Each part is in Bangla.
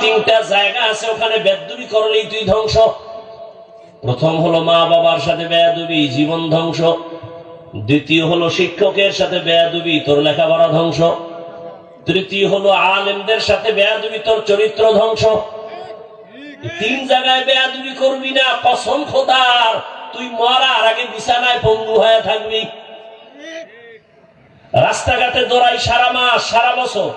তিনটা জায়গা আছে, ওখানে বেদবি করলেই তুই ধ্বংস। প্রথম হলো মা বাবার সাথে বেয়াদবি জীবন ধ্বংস। দ্বিতীয় হলো শিক্ষকের সাথে বেয়াদবি তোর লেখাপড়া ধ্বংস। তৃতীয় হলো আলেমদের সাথে বেয়াদবি তোর চরিত্র ধ্বংস। তিন জায়গায় বেয়াদবি করবি না কসম খোদার। তুই মরার আগে বিছানায় পঙ্গু হয়ে থাকবি। রাস্তাঘাটে দৌড়াই সারা মাস, সারা বছর।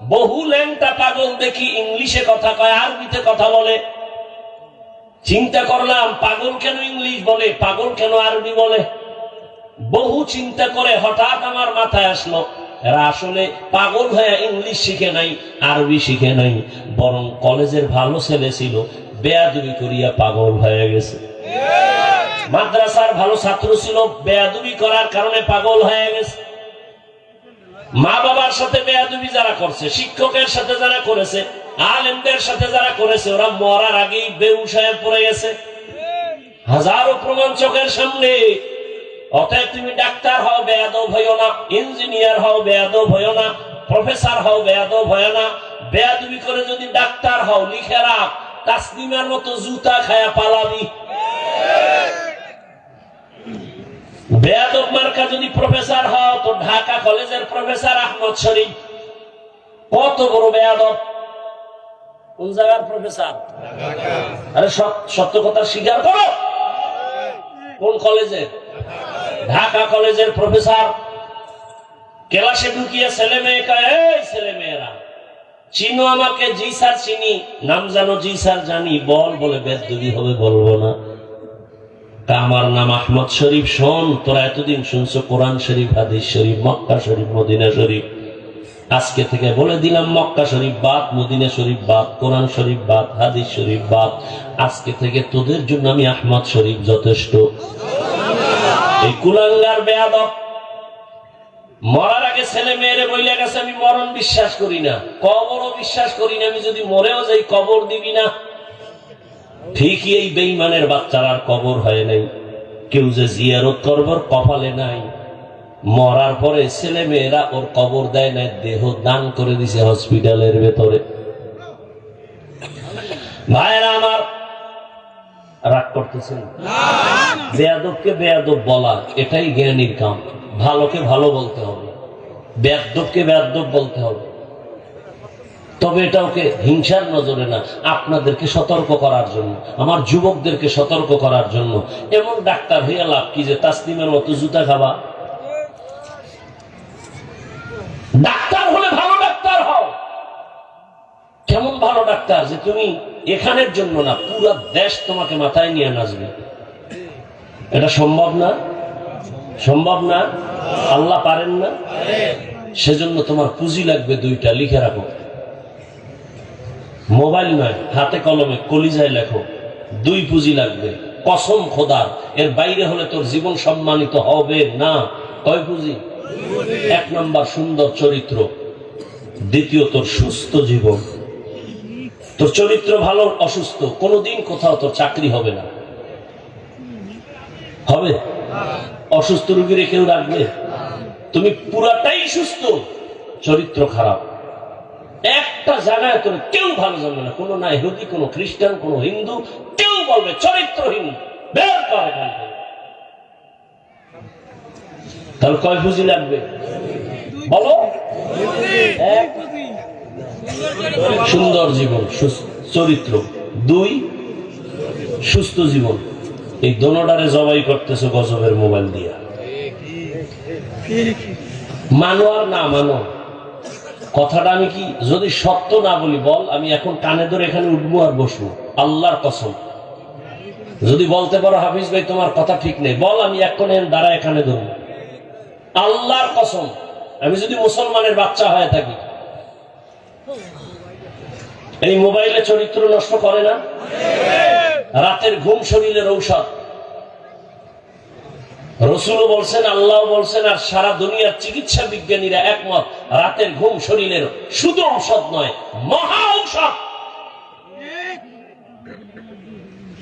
বহু ল্যাংটা পাগল দেখি ইংলিশে কথা কয় আরবিতে কথা বলে। চিন্তা করলাম পাগল কেন ইংলিশ বলে পাগল কেন আরবি বলে? বহু চিন্তা করে হঠাৎ আমার মাথায় আসলো এরা আসলে পাগল হয়ে ইংলিশ শিখে নাই আরবি শিখে নাই বরং কলেজের ভালো ছেলে ছিল বেয়াদুবি করিয়া পাগল হয়ে গেছে। মাদ্রাসার ভালো ছাত্র ছিল বেয়াদুবি করার কারণে পাগল হয়ে গেছে। মা বাবার সাথে বেয়াদুবি যারা করছে, শিক্ষকের সাথে যারা করেছে, আলেমদের সাথে যারা করেছে, ওরা মরার আগেই বেউসায় পড়ে গেছে। হাজারো প্রমাণ সামনে। অতএব তুমি ডাক্তার হও, বেয়াদব হইও না, ইঞ্জিনিয়ার হও, বেয়াদব হইও না, প্রফেসর হও, বেয়াদব হইও না। বেয়াদবি করে যদি ডাক্তার হও, লিখে রাখ তাসলিমার মতো জুতা খায়া পালাবি। বেয়াদব মার্কা যদি প্রফেসর হও, তো ঢাকা কলেজের প্রফেসর আহমদ শরীফ। কত বড় বেয়াদব। কোন জায়গার প্রফেসর আরে সত্য কথা স্বীকার করো। কোন কলেজে? ঢাকা কলেজের প্রফেসর ক্লাসে ঢুকিয়ে ছেলে মেয়ে এই ছেলে মেয়েরা, চিনো আমাকে, জি স্যার চিনি। নাম জানো, জি স্যার জানি, বল বলে বেদবি হবে, বলব না। তা আমার নাম আহমদ শরীফ। শোন, তোরা এতদিন শুনছো কোরআন শরীফ, হাদিস শরীফ, মক্কা শরীফ, মদিনা শরীফ। আজকে থেকে বলে দিলাম, মক্কা শরীফ বাদ, মদিনা শরীফ বাদ, কোরআন শরীফ বাদ, হাদিস শরীফ বাদ। আজকে থেকে তোদের জন্য আমি আহমদ শরীফ যথেষ্ট। এই কুলাঙ্গার বেয়াদব। মরার আগে ছেলে মেয়েরে বইলে গেছে, আমি মরণ বিশ্বাস করি না। কবরও বিশ্বাস করি না, আমি যদি মরেও যাই, কবর দিবি না। ঠিকই এই বেইমানের বাচ্চার আর কবর হয় নাই। কেউ যে জিয়ারত করবর কপালে নাই। মরার পরে ছেলে মেয়েরা ওর কবর দেয় না দেহ দান করে দিছে হসপিটালের ভেতরে। ভাইয়েরা আমার, রাগ করতেছেন? বেয়াদবকে বেয়াদব বলা, এটাই জ্ঞানীর কাম। ভালোকে ভালো বলতে হবে। বেয়াদবকে বেয়াদব বলতে হবে। তবে এটা ওকে হিংসার নজরে না, আপনাদেরকে সতর্ক করার জন্য, আমার যুবকদেরকে সতর্ক করার জন্য। এমন ডাক্তার হইয়া লাভ কি যে তাসলিমের মতো জুতা খাবা? ডাক্তার হলে ভালো ডাক্তার হও। কেমন ভালো ডাক্তার যে তুমি এখানের জন্য না, পুরো দেশ তোমাকে মাথায় নিয়ে নাচবে। এটা সম্ভব না? সম্ভব না? আল্লাহ পারেন না? সেজন্য তোমার পুঁজি লাগবে দুইটা, লিখে রাখো। মোবাইল নয়, হাতে কলমে কলিজায় লেখো, দুই পুঁজি লাগবে, কসম খোদার এর বাইরে হলে তোর জীবন সম্মানিত হবে না। কয় পুঁজি? এক নম্বর সুন্দর চরিত্র, দ্বিতীয় তোর সুস্থ জীবন। তোর চরিত্র ভালো, অসুস্থ, কোনোদিন কোথাও তোর চাকরি হবে না। হবে? অসুস্থ রুগীরে কেউ রাখবে? তুমি পুরাটাই সুস্থ, চরিত্র খারাপ। একটা জায়গায় তোর কেউ ভালো জানবে না। কোনো না ইহুদি কোনো খ্রিস্টান কোনো হিন্দু কেউ বলবে চরিত্রহীন বের কর। তাহলে কয় পুঁজি লাগবে? বলো। সুন্দর জীবন চরিত্র। দুই সুস্থ জীবন। এই দোনোটারে জবাই করতেছে গজবের মোবাইল দিয়া। মানো আর না মানো। কথাটা আমি কি যদি সত্য না বলি বল, আমি এখন কানে ধরে এখানে উঠবো আর বসবো। আল্লাহর কসম। যদি বলতে পারো, হাফিজ ভাই, তোমার কথা ঠিক নেই। বল, আমি এখন দাঁড়া এখানে ধরবো। আল্লাহর কসম, আমি যদি মুসলমানের বাচ্চা হয়ে থাকি, এই মোবাইলে চরিত্র নষ্ট করে না? রাতের ঘুম শরীরের ঔষধ। রসুল বলছেন, আল্লাহ বলছেন, আর সারা দুনিয়ার চিকিৎসা বিজ্ঞানীরা একমত, রাতের ঘুম শরীরের শুধু ঔষধ নয়, মহা ঔষধ।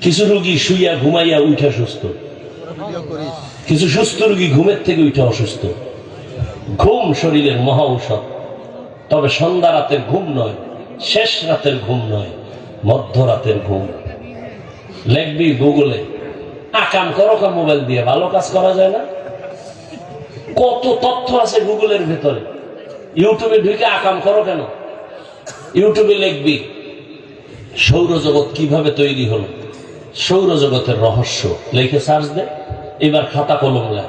কিছু রুগী শুইয়া ঘুমাইয়া উঠা সুস্থ। কিছু সুস্থ রুগী ঘুমের থেকে উঠে অসুস্থ। ঘুম শরীরের মহা ঔষধ। তবে সন্ধ্যা রাতের ঘুম নয়, শেষ রাতের ঘুম নয়, মধ্যরাতের ঘুম। লিখবি গুগলে আকাম করো কা মোবাইল দিয়ে, ভালো কাজ করা যায় না। কত তথ্য আছে গুগলের ভেতরে। ইউটিউবে ঢুকে আকাম করো কেন? ইউটিউবে লিখবি, সৌরজগৎ কীভাবে তৈরি হলো? সৌরজগতের রহস্য। লিখে সার্চ দে, এবার খাতা কলম লেখ।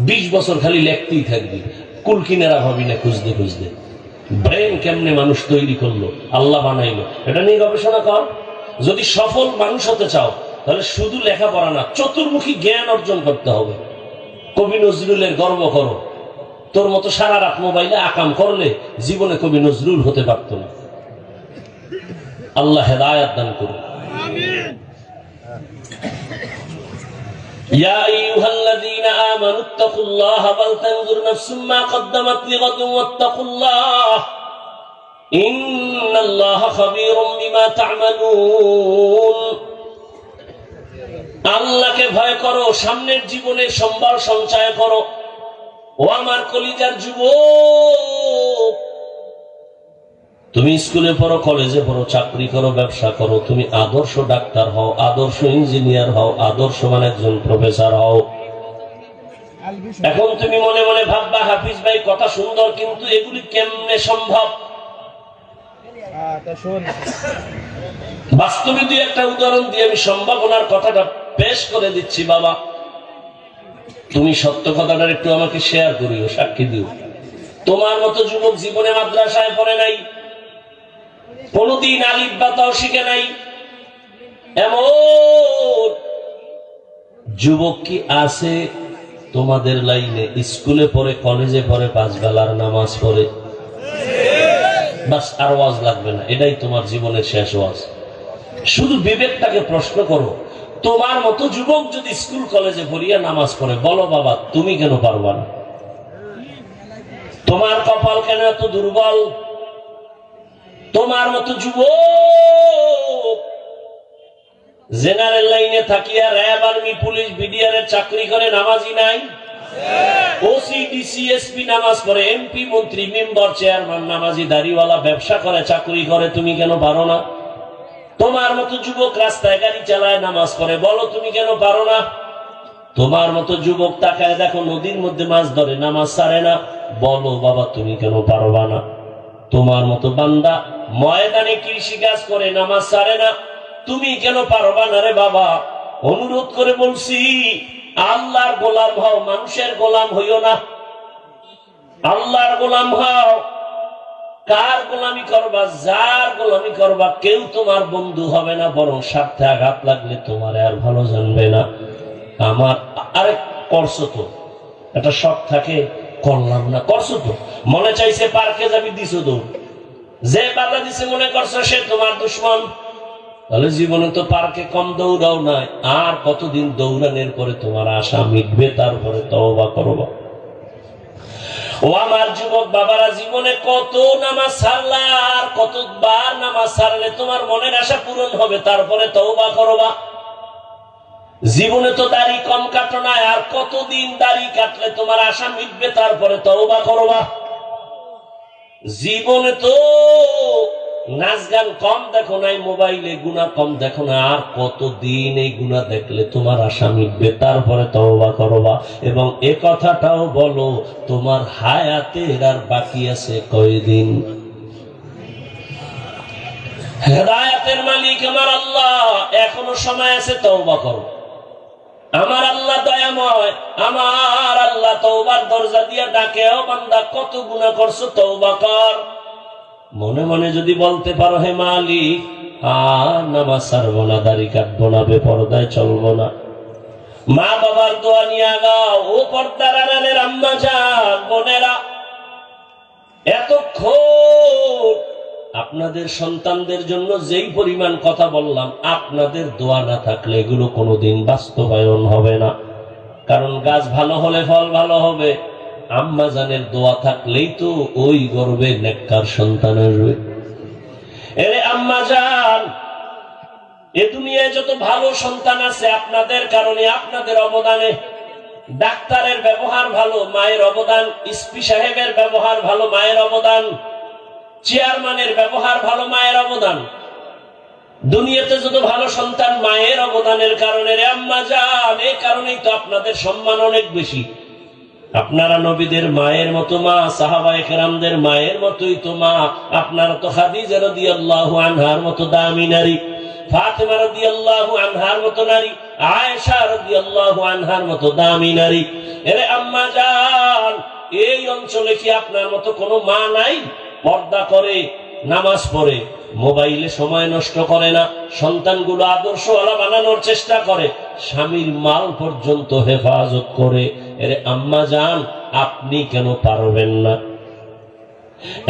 বিশ বছর খালি লেখতেই থাকবি। কুল কিনারা হবি না, খুঁজতে খুঁজতে। ব্রেন কেমনে মানুষ তৈরি করল? আল্লাহ বানাইলো। এটা নিয়ে গবেষণা কর। যদি সফল মানুষ হতে চাও তাহলে শুধু লেখাপড়া না চতুর্মুখী জ্ঞান অর্জন করতে হবে কবি নজরুলের গর্ব করো তোর মতো সারা রাত মোবাইলে আকাম করলে জীবনে কবি নজরুল হতে পারত না আল্লাহ হেদায়াত দান করুন يا أيها الذين آمنوا اتقوا الله ولتنظر نفس ما قدمت لغد واتقوا الله إن الله خبير بما تعملون আল্লাহকে ভয় করো সামনের জীবনের সম্বল সঞ্চয় করো। ও আমার কলিজার যুবক তুমি স্কুলে পড়ো কলেজে পড়ো চাকরি করো ব্যবসা করো তুমি আদর্শ ডাক্তার হও আদর্শ ইঞ্জিনিয়ার হও আদর্শ মানে একজন প্রফেসর হও। এখন তুমি মনে মনে ভাববা হাফিজ ভাই কথা সুন্দর কিন্তু এগুলি কেমনে সম্ভব? বাস্তবে দুই একটা উদাহরণ দিয়ে আমি সম্ভাবনার কথাটা পেশ করে দিচ্ছি, বাবা। তুমি সত্য কথাটা একটু আমাকে শেয়ার করিও, সাক্ষী দিও। তোমার মতো যুবক জীবনে মাদ্রাসায় পড়ে নাই, কোনদিন আলিফ বাতাও শিখে নাই। এমন যুবক কি আছে তোমাদের লাইনে? স্কুলে পড়ে, কলেজে পড়ে পাঁচ বেলার নামাজ পড়ে। বাস, আর ওয়াজ লাগবে না। এটাই তোমার জীবনের শেষ ওয়াজ। শুধু বিবেকটাকে প্রশ্ন করো। তোমার মতো যুবক যদি স্কুল কলেজে পড়িয়া নামাজ পড়ে, বলো বাবা, তুমি কেন পারবা না? তোমার কপাল কেন এত দুর্বল? তোমার মতো যুবক জেনারেল লাইনে থাকিয়া র্যাব আর্মি, পুলিশ, বিডিআর এর চাকরি করে নামাজি নাই? নামাজ পড়ে, এমপি, মন্ত্রী, মেম্বার, চেয়ারম্যান, নামাজি, দাড়িওয়ালা, ব্যবসা করে, চাকরি করে, তুমি কেন পারো না? তোমার মতো যুবক রাস্তায় গাড়ি চালায়, নামাজ পড়ে। বলো, তুমি কেন পারো না? তোমার মতো যুবক তাকায় দেখো, নদীর মধ্যে মাছ ধরে, নামাজ ছাড়ে না। বলো, বাবা, তুমি কেন পারবা না? তোমার মতো বান্দা ময়দানে কৃষি কাজ করে, নামাজ ছাড়ে না। তুমি কেন পারবা না রে বাবা? অনুরোধ করে বলছি, আল্লাহর গোলাম হও, মানুষের গোলাম হইও না। আল্লাহর গোলাম হও। কার গোলামি করবা, যার গোলামি করবা, কেউ তোমার বন্ধু হবে না, বরং স্বার্থে আঘাত লাগলে তোমার আর ভালো জানবে না। আমার আরেক করছ তো, একটা শখ থাকে, করলাম না করছ তো। মনে চাইছে, পার্কে যাবি, দিছো দৌড় যে বাধা দিছে, মনে করছ, সে তোমার দুশ্মন। তাহলে জীবনে তো পার্কে কম দৌড়াও নাই, আর কতদিন দৌড়ানোর পরে তোমার আশা মিটবে তারপরে তওবা করবা। ও আমার যুবক বাবারা, জীবনে কত নামাজ ছাড়লা আর কতবার নামাজ সারলে তোমার মনের আশা পূরণ হবে, তারপরে তওবা করবা। জীবনে তো দাড়ি কম কাটো না আর কতদিন দাড়ি কাটলে তোমার আশা মিটবে, তারপরে তওবা করবা। জীবনে তো নাচ গান কম দেখো নাই, মোবাইলে গুণা কম দেখো না আর কতদিন এই গুণা দেখলে তোমার আশা মিটবে? তারপরে তওবা করবা এবং এ কথাটাও বলো, তোমার হায়াতের আর বাকি আছে কয়দিন? হেদায়াতের মালিক আমার আল্লাহ। এখনও সময় আছে তওবা করো। আমার আল্লাহ দয়াময়। আমার আল্লাহ তওবার দরজা দিয়া ডাকে ও বান্দা, কত গুনাহ করছ তওবা কর। মনে মনে যদি বলতে পারো, হে মালিক, আর নামাজ ছাড়বো না, দাড়ি কাটবো না, বেপরদায় চলবো না। মা বাবার দোয়া নিয়ে আগাও, ও পর্দার আড়ালের আম্মা যান বোনেরা। এতক্ষণ আপনাদের সন্তানদের জন্য যেই পরিমাণ কথা বললাম, আপনাদের দোয়া না থাকলে এগুলো কোনোদিন বাস্তবায়ন হবে না। কারণ গাছ ভালো হলে ফল ভালো হবে। আম্মা জানের দোয়া থাকলেই তো ওই গর্বে নেককার সন্তান আসবে। এরে আম্মা জান, এ দুনিয়ায় যত ভালো সন্তান আছে আপনাদের কারণে, আপনাদের অবদানে ডাক্তারের ব্যবহার ভালো, মায়ের অবদান ইসপি সাহেবের ব্যবহার ভালো, মায়ের অবদান, চেয়ারম্যানের ব্যবহার ভালো, মায়ের অবদান। দুনিয়াতে যত ভালো সন্তান, মায়ের অবদানের কারণে রে আম্মা যান এই কারণেই তো আপনাদের সম্মান অনেক বেশি। আপনারা নবীদের মায়ের মতো মা, সাহাবায়ে কেরামদের মায়ের মতোই তো মা। আপনারা তো খাদিজা রাদিয়াল্লাহু আনহার মতো দামি নারী। মোবাইলে সময় নষ্ট করে না, সন্তানগুলো আদর্শওয়ালা বানানোর চেষ্টা করে, স্বামীর মাল পর্যন্ত হেফাজত করে আম্মা যান আপনি কেন পারবেন না?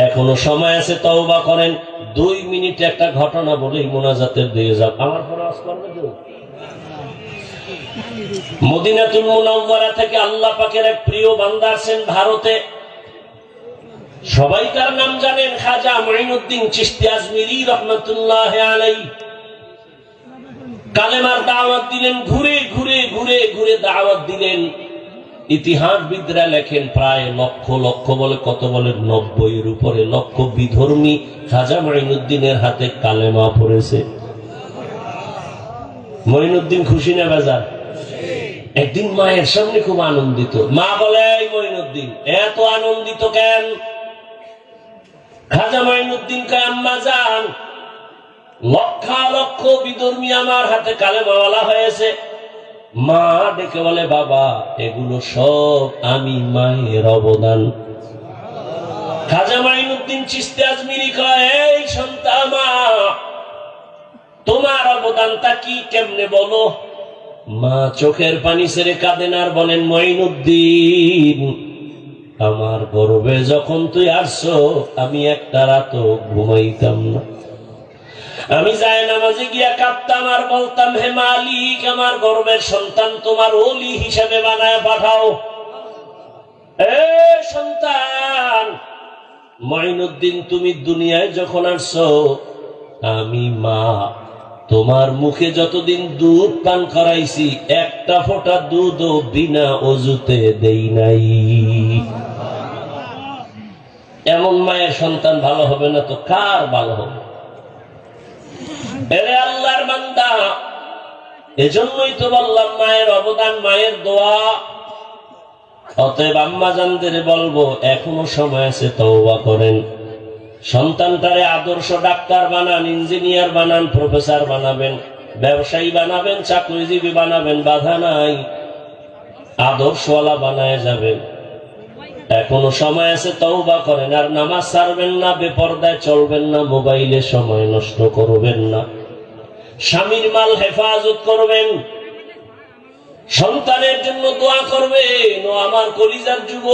এখনও সময় আছে, তওবা করেন। দুই মিনিট একটা ঘটনা বলেই মোনাজাতের দিকে যাও আমার ফরজ করবে তো মদিনাতুল মুনাওয়ারা থেকে আল্লাহ পাকের এক প্রিয় বান্দা আছেন ভারতে। সবাই তার নাম জানেন খাজা মঈনুদ্দিন চিশতি আজমিরি রহমতুল্লাহ আলাই কালেমার দাওয়াত দিলেন, ঘুরে ঘুরে ঘুরে ঘুরে দাওয়াত দিলেন। ইতিহাসবিদরা লেখেন প্রায় লক্ষ লক্ষ বলে, কত বলে? নব্বইয়ের উপরে। লক্ষ বিধর্মী খাজা মঈনুদ্দিনের হাতে কালেমা পড়েছে। মঈনুদ্দিন খুশি না বাজার? একদিন মায়ের সামনে খুব আনন্দিত। মা বলে মঈনুদ্দিন, এত আনন্দিত কেন? খাজা মঈনুদ্দিন কয় আম্মা যান লক্ষা লক্ষ বিধর্মী আমার হাতে কালেমাওয়ালা হয়েছে। মা ডেকে বলে, বাবা, এগুলো সব আমি মায়ের অবদান। খাজা মাইনুদ্দিন চিস্তে আজমিরি কয়, এই মা, তোমার অবদানটা কি কেমনে বলো? মা চোখের পানি ছেড়ে কাঁদেন আর বলেন মঈনুদ্দিন আমার গর্বে যখন তুই আসছো, আমি একটা রাতও ঘুমাইতাম না। আমি যাই নামাজে গিয়া কাঁদতাম আর বলতাম, হে মালিক, আমার গর্বের সন্তান তোমার ওলি হিসেবে বানায় পাঠাও। সন্তান, মঈনুদ্দিন, তুমি দুনিয়ায় যখন আসছো, আমি মা, তোমার মুখে যতদিন দুধ পান করাইছি, একটা ফোঁটা দুধও বিনা অজুতে দেই নাই। এমন মায়ের সন্তান ভালো হবে না তো? কার ভালো হবে? এজন্যই তো বললাম মায়ের অবদান, মায়ের দোয়া। অতএব আম্মা জানদের বলব, এখনও সময় আছে তওবা করেন। সন্তানটারে আদর্শ ডাক্তার বানান, ইঞ্জিনিয়ার বানান, প্রফেসর বানাবেন, ব্যবসায়ী বানাবেন, চাকরিজীবী বানাবেন, বাধা নাই। আদর্শওয়ালা বানায় যাবেন এখনও সময় আছে তওবা করেন, আর নামাজ ছাড়বেন না, বেপর্দায় চলবেন না, মোবাইলে সময় নষ্ট করবেন না। স্বামীর মাল হেফাজত করবেন। সন্তানের জন্য দোয়া করবেন। ও আমার কলিজার যুব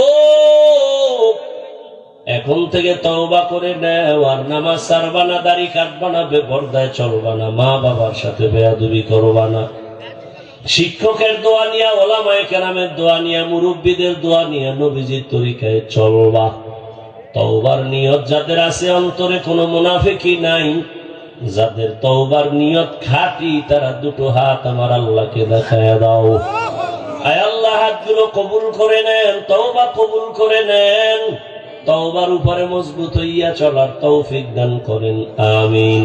এখন থেকে তওবা করে নেও আর নামাজ ছাড়বা না, দাড়ি কাটবা না, বেপর্দায় চলবা না, মা বাবার সাথে বেয়াদুবি করবা না। শিক্ষকের দোয়া নিয়া, ওলামায় কেরামের দোয়া নিয়া, মুরব্বীদের দোয়া নিয়া নবীজির তরিকায় চলবা। তওবার নিয়ত যাদের আছে, অন্তরে কোনো মুনাফিকি নাই। যাদের তওবার নিয়ত খাটি, তারা দুটো হাত আমার আল্লাহকে দেখায় দাও। আয় আল্লাহ, হাতগুলো কবুল করে নেন, তওবা কবুল করে নেন। তওবার উপরে মজবুত হইয়া চলার তৌফিক দান করেন, আমিন।